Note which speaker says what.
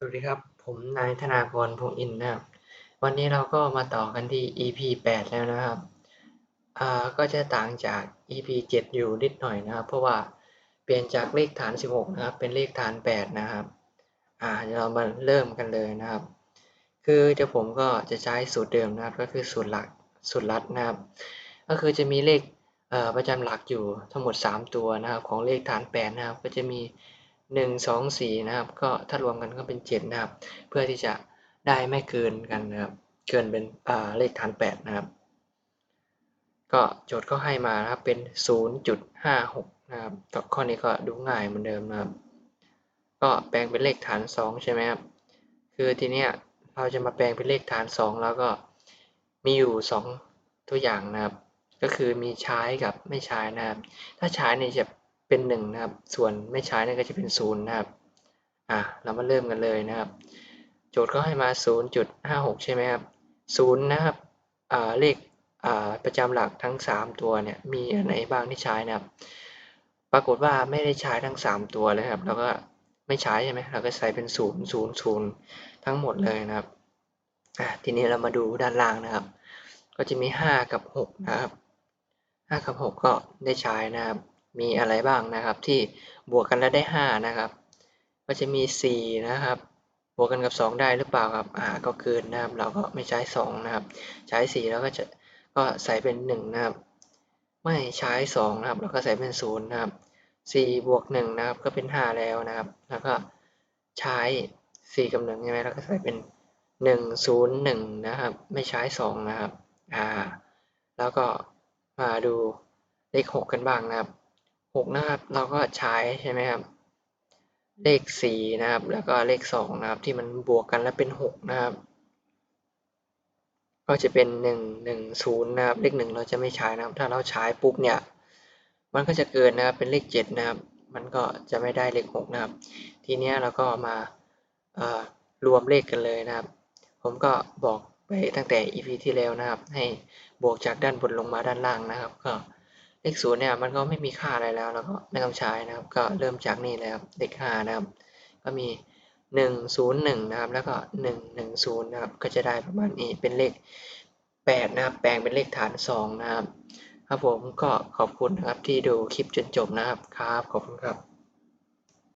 Speaker 1: สวัสดีครับ ผมนายธนากรพงศ์อินทร์นะครับ วันนี้เราก็มาต่อกันที่ EP 8 แล้วนะครับ อ่า ก็จะต่างจาก EP 7 อยู่นิดหน่อยนะครับ เพราะว่าเปลี่ยนจากเลขฐาน 16 นะครับ เป็นเลขฐาน 8 นะครับ อ่าเดี๋ยวเรามาเริ่มกันเลยนะครับ คือเดี๋ยวผมก็จะใช้สูตรเดิมนะครับ ก็คือสูตรหลัก สูตรลัดนะครับ ก็คือจะมีเลขเอ่อประจำหลักอยู่ทั้งหมด 3 ตัวนะครับ ของเลขฐาน 8 นะครับ ก็จะมี นึ่งสองสี่นะครับ ก็ถ้ารวมกันก็เป็นเจ็ดนะครับ เพื่อที่จะได้ไม่เกินกันนะครับ เกินเป็นเลขฐานแปดนะครับ ก็โจทย์ก็ให้มานะครับเป็นศูนย์จุดห้าหกนะครับต่อข้อนี้ก็ดูง่ายเหมือนเดิมนะครับ ก็แปลงเป็นเลขฐานสองใช่ไหมครับ คือทีเนี้ยเราจะมาแปลงเป็นเลขฐานสองแล้วก็มีอยู่สองตัวอย่างนะครับ ก็คือมีใช้กับไม่ใช้นะครับ ถ้าใช้เนี่ยจะ เป็นหนึ่งนะครับ ส่วนไม่ใช้นี่ยก็จะเป็นศูนย์นะครับอะเรามาเริ่มกันเลยนะครับ โจทย์ก็ให้มา 0.56 ใช่ไหมครับศูนย์นะครับอ่าเลขอ่าประจำหลักทั้ง 3 ตัวเนี่ยมีอันไหนบ้างที่ใช้นะครับ ปรากฏว่าไม่ได้ใช้ทั้ง 3 ตัวเลยครับแล้วก็ไม่ใช้ใช่ไหมเราก็ใส่เป็น 0 0 0 ทั้งหมดเลยนะครับอะทีนี้เรามาดูด้านล่างนะครับ ก็จะมี 5 กับ 6 นะครับ 5 กับ 6 ก็ได้ใช้นะครับ มีอะไรบ้างนะครับ ที่บวกกันแล้วได้ 5 นะครับก็จะมี 4 นะครับ บวกกันกับ 2 ได้หรือเปล่าครับอ่าก็เกินนะครับ เราก็ไม่ใช้ 2 นะครับ ใช้ 4 แล้วก็จะก็ใส่เป็น 1 นะครับ ไม่ใช้ 2 นะครับแล้วก็ใส่เป็น 0 นะครับ 4 บวก 1 นะครับ ก็เป็น 5 แล้วนะครับ แล้วก็ใช้ 4 กับ1ใช่ไหมแล้วก็ใส่เป็น 1 0 1 นะครับ ไม่ใช้ 2 นะครับ อ่า แล้วก็มาดูเลข 6 กันบ้างนะครับ 6นะครับเราก็ใช้ใช่ไหมครับ เลข4นะครับ แล้วก็เลข2นะครับ ที่มันบวกกันแล้วเป็น 6 นะครับ ก็จะเป็น 1 1 0นะครับ เลข 1 เราจะไม่ใช้นะครับ ถ้าเราใช้ปุ๊บเนี่ย มันก็จะเกินนะครับ เป็นเลข 7 นะครับ มันก็จะไม่ได้เลข 6 นะครับ ทีเนี้ยเราก็มารวมเลขกันเลยนะครับ ผมก็บอกไปตั้งแต่ EP ที่แล้วนะครับ ให้บวกจากด้านบนลงมาด้านล่างนะครับ ก็ เลขศูนย์เนี่ยมันก็ไม่มีค่าอะไรแล้วแล้วก็ไม่ต้องใช้นะครับ ก็เริ่มจากนี่เลยครับเลขห้านะครับ ก็มีหนึ่งศูนย์หนึ่งนะครับ แล้วก็หนึ่งหนึ่งศูนย์นะครับ ก็จะได้ประมาณนี้เป็นเลขแปดนะครับ แปลงเป็นเลขฐานสองนะครับ ครับผมก็ขอบคุณนะครับที่ดูคลิปจนจบนะครับ ครับ ขอบคุณครับ